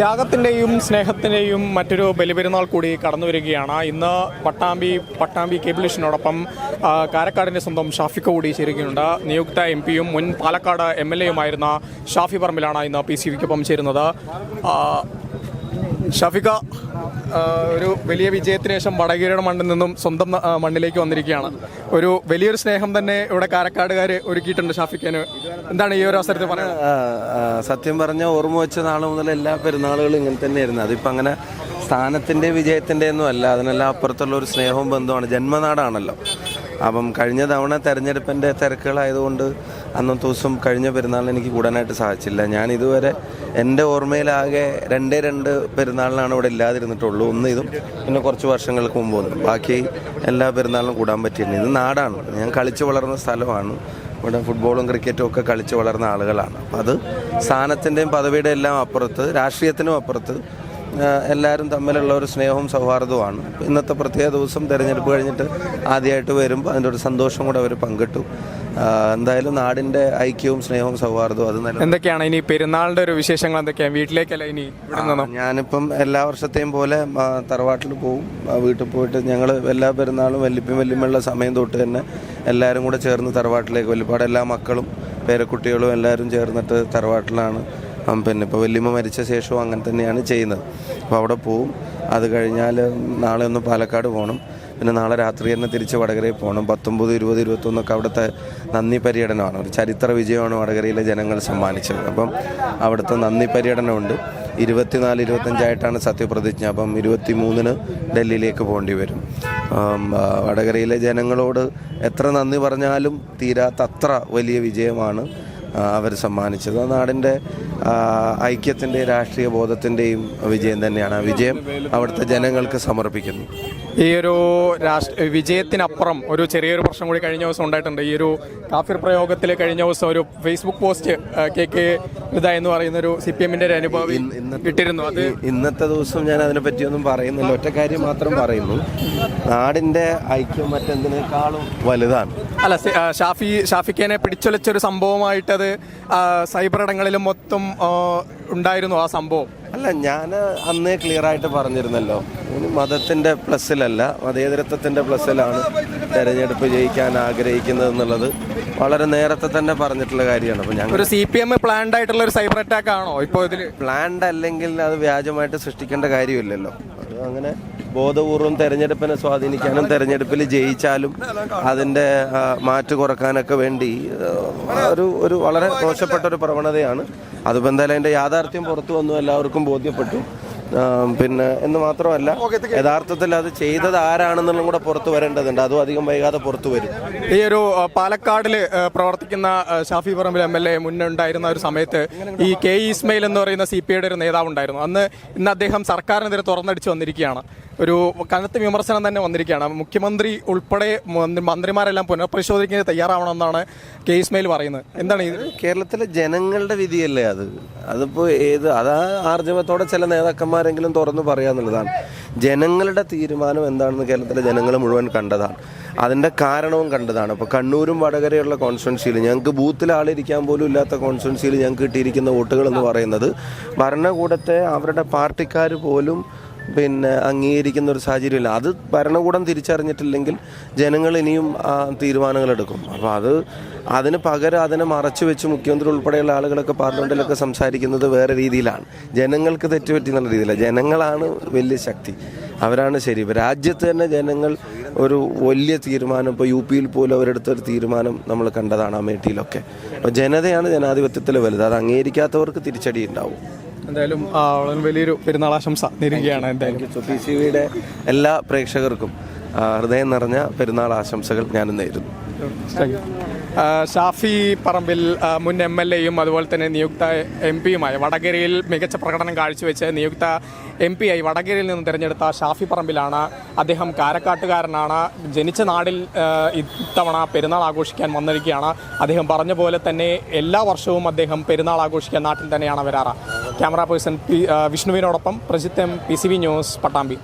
ത്യാഗത്തിന്റെയും സ്നേഹത്തിന്റെയും മറ്റൊരു ബലിപെരുന്നാൾ കൂടി കടന്നു വരികയാണ്. ഇന്ന് പട്ടാമ്പി പട്ടാമ്പി കേബിളിഷിനോടൊപ്പം കാരക്കാടിന്റെ സ്വന്തം ഷാഫിക്ക കൂടി ചേരുകയുണ്ട്. നിയുക്ത എം പിയും മുൻ പാലക്കാട് എം എൽ എയുമായിരുന്ന ഷാഫി പറമ്പിലാണ് ഇന്ന് പി സി വിക്കൊപ്പം ചേരുന്നത്. ആ, ഷാഫിക്ക ഒരു വലിയ വിജയത്തിന് ശേഷം വടകരയുടെ മണ്ണിൽ നിന്നും സ്വന്തം മണ്ണിലേക്ക് വന്നിരിക്കുകയാണ്. ഒരു വലിയൊരു സ്നേഹം തന്നെ ഇവിടെ കാരക്കാടുകാർ ഒരുക്കിയിട്ടുണ്ട് ഷാഫിക്കന് എന്താണ് ഈ ഒരു അവസരത്തിൽ പറയുന്നത്? സത്യം പറഞ്ഞ ഓർമ്മ വെച്ച നാൾ മുതൽ എല്ലാ പെരുന്നാളുകളും ഇങ്ങനെ തന്നെയായിരുന്നു. അതിപ്പോൾ അങ്ങനെ സ്ഥാനത്തിന്റെ വിജയത്തിന്റെ ഒന്നും അല്ല. അതിനെല്ലാം അപ്പുറത്തുള്ള ഒരു സ്നേഹവും ബന്ധമാണ് ജന്മനാടാണല്ലോ. അപ്പം കഴിഞ്ഞ തവണ തെരഞ്ഞെടുപ്പിന്റെ തിരക്കുകളായതുകൊണ്ട് അന്നത്തെ ദിവസം കഴിഞ്ഞ പെരുന്നാളിന് എനിക്ക് കൂടാനായിട്ട് സാധിച്ചില്ല. ഞാൻ ഇതുവരെ എന്റെ ഓർമ്മയിലാകെ രണ്ടേ രണ്ട് പെരുന്നാളിനാണ് ഇവിടെ ഇല്ലാതിരുന്നിട്ടുള്ളൂ. ഒന്ന് ഇതും പിന്നെ കുറച്ച് വർഷങ്ങൾക്ക് മുമ്പ് ഒന്നും ബാക്കി എല്ലാ പെരുന്നാളിനും കൂടാൻ പറ്റിയിരുന്നു. ഇത് നാടാണ്. ഞാൻ കളിച്ചു വളർന്ന സ്ഥലമാണ്. ഇവിടെ ഫുട്ബോളും ക്രിക്കറ്റും ഒക്കെ കളിച്ചു വളർന്ന ആളുകളാണ്. അപ്പം അത് സ്ഥാനത്തിന്റെയും പദവിയുടെ എല്ലാം അപ്പുറത്ത് രാഷ്ട്രീയത്തിനും അപ്പുറത്ത് എല്ലാവരും തമ്മിലുള്ള ഒരു സ്നേഹവും സൗഹാർദ്ദവുമാണ്. ഇന്നത്തെ പ്രത്യേക ദിവസം തിരഞ്ഞെടുപ്പ് കഴിഞ്ഞിട്ട് ആദ്യമായിട്ട് വരുമ്പോൾ അതിന്റെ ഒരു സന്തോഷം കൂടെ അവർ പങ്കിട്ടു. എന്തായാലും നാടിന്റെ ഐക്യവും സ്നേഹവും സൗഹാർദ്ദവും അത് നല്ല എന്തൊക്കെയാണ് ഇനി പെരുന്നാളിന്റെ ഒരു വിശേഷങ്ങൾ എന്തൊക്കെയാണ് വീട്ടിലേക്കല്ല ഇനി ഇവിടെ നിന്നും? ഞാനിപ്പം എല്ലാ വർഷത്തെയും പോലെ തറവാട്ടിൽ പോവും. വീട്ടിൽ പോയിട്ട് ഞങ്ങൾ എല്ലാ പെരുന്നാളും വല്യപ്പയും വല്യമ്മയുള്ള സമയം തൊട്ട് തന്നെ എല്ലാവരും കൂടെ ചേർന്ന് തറവാട്ടിലേക്ക് വല്യപ്പാട് എല്ലാ മക്കളും പേരക്കുട്ടികളും എല്ലാവരും ചേർന്നിട്ട് തറവാട്ടിലാണ്. പിന്നെ ഇപ്പോൾ വല്യമ്മ മരിച്ച ശേഷവും അങ്ങനെ തന്നെയാണ് ചെയ്യുന്നത്. അപ്പോൾ അവിടെ പോവും. അത് കഴിഞ്ഞാൽ നാളെ ഒന്ന് പാലക്കാട് പോകണം. പിന്നെ നാളെ രാത്രി തന്നെ തിരിച്ച് വടകരയിൽ പോകണം. പത്തൊമ്പത് ഇരുപത് ഇരുപത്തൊന്നൊക്കെ അവിടുത്തെ നന്ദി പര്യടനമാണ്. ഒരു ചരിത്ര വിജയമാണ് വടകരയിലെ ജനങ്ങൾ സമ്മാനിച്ചത്. അപ്പം അവിടുത്തെ നന്ദി പര്യടനമുണ്ട്. ഇരുപത്തിനാല് ഇരുപത്തഞ്ചായിട്ടാണ് സത്യപ്രതിജ്ഞ. അപ്പം ഇരുപത്തി മൂന്നിന് ഡൽഹിയിലേക്ക് പോകേണ്ടി വരും. വടകരയിലെ ജനങ്ങളോട് എത്ര നന്ദി പറഞ്ഞാലും തീരാത്തത്ര വലിയ വിജയമാണ് അവർ സമ്മാനിച്ചത്. നാടിന്റെ ഐക്യത്തിന്റെയും രാഷ്ട്രീയ ബോധത്തിന്റെയും വിജയം തന്നെയാണ്. ആ വിജയം അവിടുത്തെ ജനങ്ങൾക്ക് സമർപ്പിക്കുന്നു. ഈ ഒരു രാഷ്ട്ര വിജയത്തിനപ്പുറം ഒരു ചെറിയൊരു പ്രശ്നം കൂടി കഴിഞ്ഞ ദിവസം ഉണ്ടായിട്ടുണ്ട്. ഈ ഒരു കാഫിർ പ്രയോഗത്തിൽ കഴിഞ്ഞ ദിവസം ഒരു ഫേസ്ബുക്ക് പോസ്റ്റ് കെ കെ ഇത എന്ന് പറയുന്ന ഒരു സി പി എമ്മിന്റെ ഒരു അനുഭവം ഇട്ടിരുന്നു. അത് ഇന്നത്തെ ദിവസം ഞാൻ അതിനെ പറ്റിയൊന്നും പറയുന്നില്ല. ഒറ്റ കാര്യം മാത്രം പറയുന്നു. നാടിന്റെ ഐക്യം മറ്റെന്തിനേക്കാളും വലുതാണ്. അല്ല ഷാഫി ഷാഫിക്കേനെ പിടിച്ചൊലിച്ചൊരു സംഭവമായിട്ടത് സൈബർ ഇടങ്ങളിലും മൊത്തം ഉണ്ടായിരുന്നു ആ സംഭവം. അല്ല ഞാൻ അന്നേ ക്ലിയർ ആയിട്ട് പറഞ്ഞിരുന്നല്ലോ. ഇനി മതത്തിന്റെ പ്ലസ്സിലല്ല മതേതരത്വത്തിന്റെ പ്ലസ്സിലാണ് തെരഞ്ഞെടുപ്പ് ജയിക്കാൻ ആഗ്രഹിക്കുന്നത് എന്നുള്ളത് വളരെ നേരത്തെ തന്നെ പറഞ്ഞിട്ടുള്ള കാര്യമാണ്. അപ്പോൾ ഞങ്ങൾ ഒരു സി പി എം പ്ലാൻഡ് ആയിട്ടുള്ള ഒരു സൈബർ അറ്റാക്ക് ആണോ? ഇപ്പോൾ ഇതിൽ പ്ലാൻഡ് അല്ലെങ്കിൽ അത് വ്യാജമായിട്ട് സൃഷ്ടിക്കേണ്ട കാര്യമില്ലല്ലോ. അത് അങ്ങനെ ബോധപൂർവം തെരഞ്ഞെടുപ്പിനെ സ്വാധീനിക്കാനും തെരഞ്ഞെടുപ്പിൽ ജയിച്ചാലും അതിന്റെ മാറ്റു കുറക്കാനൊക്കെ വേണ്ടി ഒരു ഒരു വളരെ മോശപ്പെട്ട ഒരു പ്രവണതയാണ്. അതിപ്പോൾ എന്തായാലും അതിന്റെ യാഥാർത്ഥ്യം പുറത്തു വന്നു എല്ലാവർക്കും ബോധ്യപ്പെട്ടു. പിന്നെ എന്ന് മാത്രമല്ല യഥാർത്ഥത്തിൽ അത് ചെയ്തത് ആരാണെന്നുള്ളതും കൂടെ പുറത്തു വരേണ്ടതുണ്ട്. അതും അധികം വൈകാതെ പുറത്തു വരും. ഈ ഒരു പാലക്കാടിൽ പ്രവർത്തിക്കുന്ന Shafi Parambil M L A മുന്നേ ഉണ്ടായിരുന്ന ഒരു സമയത്ത് ഈ കെ ഇസ്മയിൽ എന്ന് പറയുന്ന സി പി ഐയുടെ ഒരു നേതാവ് ഉണ്ടായിരുന്നു അന്ന് ഇന്ന് അദ്ദേഹം സർക്കാരിനെതിരെ തുറന്നടിച്ച് വന്നിരിക്കുകയാണ്. ഒരു കനത്ത വിമർശനം തന്നെ വന്നിരിക്കുകയാണ്. മുഖ്യമന്ത്രി ഉൾപ്പെടെ മന്ത്രിമാരെല്ലാം പുനഃപരിശോധിക്കാൻ തയ്യാറാവണമെന്നാണ് കെ ഇസ്മയിൽ പറയുന്നത്. എന്താണ് ഇത്? കേരളത്തിലെ ജനങ്ങളുടെ വിധിയല്ലേ അത്? അതിപ്പോൾ ഏത് അത് ആർജവത്തോടെ ചില നേതാക്കന്മാരെങ്കിലും തുറന്നു പറയാന്നുള്ളതാണ് ജനങ്ങളുടെ തീരുമാനം എന്താണെന്ന് കേരളത്തിലെ ജനങ്ങൾ മുഴുവൻ കണ്ടതാണ്. അതിന്റെ കാരണവും കണ്ടതാണ്. ഇപ്പോൾ കണ്ണൂരും വടകരയുള്ള കോൺസ്റ്റുവൻസിയിൽ ഞങ്ങൾക്ക് ബൂത്തിൽ ആളിരിക്കാൻ പോലും ഇല്ലാത്ത കോൺസ്റ്റുവൻസിയിൽ ഞങ്ങൾക്ക് കിട്ടിയിരിക്കുന്ന വോട്ടുകൾ എന്ന് പറയുന്നത് ഭരണകൂടത്തെ അവരുടെ പാർട്ടിക്കാർ പോലും പിന്നെ അംഗീകരിക്കുന്ന ഒരു സാഹചര്യമില്ല. അത് ഭരണകൂടം തിരിച്ചറിഞ്ഞിട്ടില്ലെങ്കിൽ ജനങ്ങൾ ഇനിയും ആ തീരുമാനങ്ങൾ എടുക്കും അപ്പോൾ അത് അതിന് പകരം അതിനെ മറച്ചു വെച്ച് മുഖ്യമന്ത്രി ഉൾപ്പെടെയുള്ള ആളുകളൊക്കെ പാർലമെന്റിലൊക്കെ സംസാരിക്കുന്നത് വേറെ രീതിയിലാണ്. ജനങ്ങൾക്ക് തെറ്റുപറ്റി എന്നുള്ള രീതിയിലാണ് ജനങ്ങളാണ് വലിയ ശക്തി. അവരാണ് ശരി. ഇപ്പോൾ രാജ്യത്ത് തന്നെ ജനങ്ങൾ ഒരു വലിയ തീരുമാനം ഇപ്പോൾ യു പിയിൽ പോലും അവരെടുത്തൊരു തീരുമാനം നമ്മൾ കണ്ടതാണ് അമേഠിയിലൊക്കെ അപ്പോൾ ജനതയാണ് ജനാധിപത്യത്തിൽ വലുത്. അത് അംഗീകരിക്കാത്തവർക്ക് തിരിച്ചടി ഉണ്ടാവും എന്തായാലും വലിയൊരു പെരുന്നാൾ ആശംസ നേരുകയാണ് എന്തായാലും. എല്ലാ പ്രേക്ഷകർക്കും ഹൃദയം നിറഞ്ഞ പെരുന്നാൾ ആശംസകൾ ഞാനും നേരുന്നു. ഷാഫി പറമ്പിൽ മുൻ എം എൽ എയും അതുപോലെ തന്നെ നിയുക്ത എം പിയുമായ വടകരയിൽ മികച്ച പ്രകടനം കാഴ്ചവെച്ച് നിയുക്ത എം പി ആയി വടകരയിൽ നിന്ന് തിരഞ്ഞെടുത്ത ഷാഫി പറമ്പിലാണ് അദ്ദേഹം കാരക്കാട്ടുകാരനാണ്. ജനിച്ച നാടിൽ ഇത്തവണ പെരുന്നാൾ ആഘോഷിക്കാൻ വന്നിരിക്കുകയാണ്. അദ്ദേഹം പറഞ്ഞ പോലെ തന്നെ എല്ലാ വർഷവും അദ്ദേഹം പെരുന്നാൾ ആഘോഷിക്കാൻ നാട്ടിൽ തന്നെയാണ് വരാറ്. Camera person P വിഷ്ണുവിനോടൊപ്പം Prajith P C V news Pattambi.